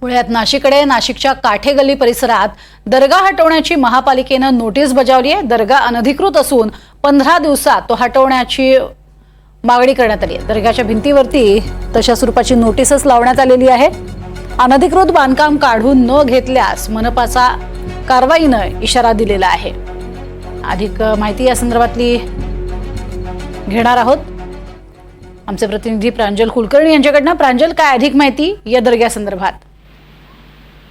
पुण्यात नाशिककडे नाशिकच्या काठेगल्ली परिसरात दर्गा हटवण्याची महापालिकेनं नोटीस बजावली आहे. दर्गा अनधिकृत असून पंधरा दिवसात तो हटवण्याची मागणी करण्यात आली आहे. दर्गाच्या भिंतीवरती तशा स्वरूपाची नोटीसच लावण्यात आलेली आहे. अनधिकृत बांधकाम काढून न घेतल्यास मनपाचा कारवाईनं इशारा दिलेला आहे. अधिक माहिती या संदर्भातली घेणार आहोत. आमचे प्रतिनिधी प्रांजल कुलकर्णी यांच्याकडनं. प्रांजल काय अधिक माहिती या दर्ग्यासंदर्भात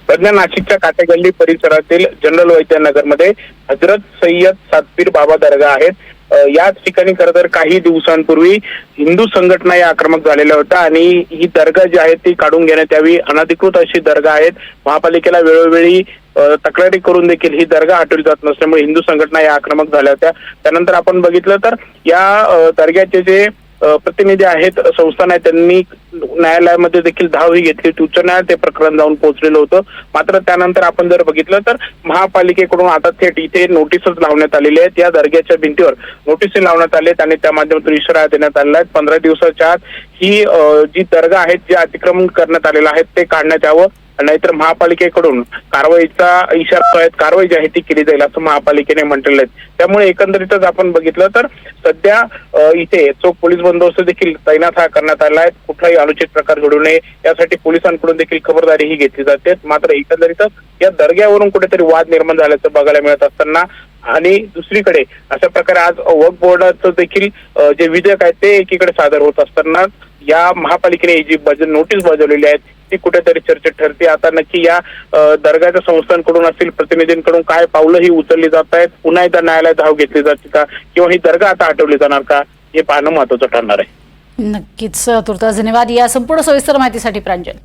सध्या नाशिकच्या काटेगल्ली परिसरातील जनरल वैद्यनगरमध्ये हजरत सय्यद सातपीर बाबा दर्गा आहेत. या याच ठिकाणी खरं तर काही दिवसांपूर्वी हिंदू संघटना या आक्रमक झालेल्या होत्या आणि ही दर्गा जी आहे ती काढून घेण्यात यावी. अनधिकृत अशी दर्गा आहेत. महापालिकेला वेळोवेळी तक्रारी करून देखील ही दर्गा हटवली जात नसल्यामुळे हिंदू संघटना या आक्रमक झाल्या होत्या. त्यानंतर आपण बघितलं तर या दर्ग्याचे जे प्रतिनिधी आहेत संस्थान आहे त्यांनी न्यायालयामध्ये देखील धावही घेतली. होती. उच्च न्यायालयात ते प्रकरण जाऊन पोहोचलेलं होतं. मात्र त्यानंतर आपण जर बघितलं तर महापालिकेकडून आता थेट इथे नोटीसच लावण्यात आलेली आहेत या दर्ग्याच्या भिंतीवर नोटीस लावण्यात आले आहेत आणि त्या माध्यमातून इशारा देण्यात आलेला आहे. पंधरा दिवसाच्या आत ही जी दर्गा आहेत जे अतिक्रमण करण्यात आलेलं आहे ते काढण्यात यावं. नाहीतर महापालिकेकडून कारवाईचा इशारा कारवाई जी आहे ती केली जाईल असं महापालिकेने म्हटलेलं आहे. त्यामुळे एकंदरीतच आपण बघितलं तर सध्या इथे चोख पोलीस बंदोबस्त देखील तैनात हा करण्यात आला आहे कुठलाही अनुचित प्रकार घडू नये यासाठी पोलिसांकडून देखील खबरदारी ही घेतली जाते. मात्र एकंदरीतच या दर्ग्यावरून कुठेतरी वाद निर्माण झाल्याचं बघायला मिळत असताना आणि दुसरीकडे अशा प्रकारे आज वर्क बोर्डाचं देखील जे विधेयक आहे ते एकीकडे सादर होत असताना या महापालिकेने जी बज नोटीस बजावलेली आहे ती कुठेतरी चर्चेत ठरते. आता नक्की या दर्गाच्या संस्थांकडून असतील प्रतिनिधींकडून काय पावलं ही उचलली जात आहेत पुन्हा एकदा न्यायालयात धाव घेतली जाते का किंवा ही दर्गा आता हटवली जाणार का हे पाहणं महत्वाचं ठरणार आहे. नक्कीच तुर्तास धन्यवाद. या संपूर्ण सविस्तर माहितीसाठी प्रांजल.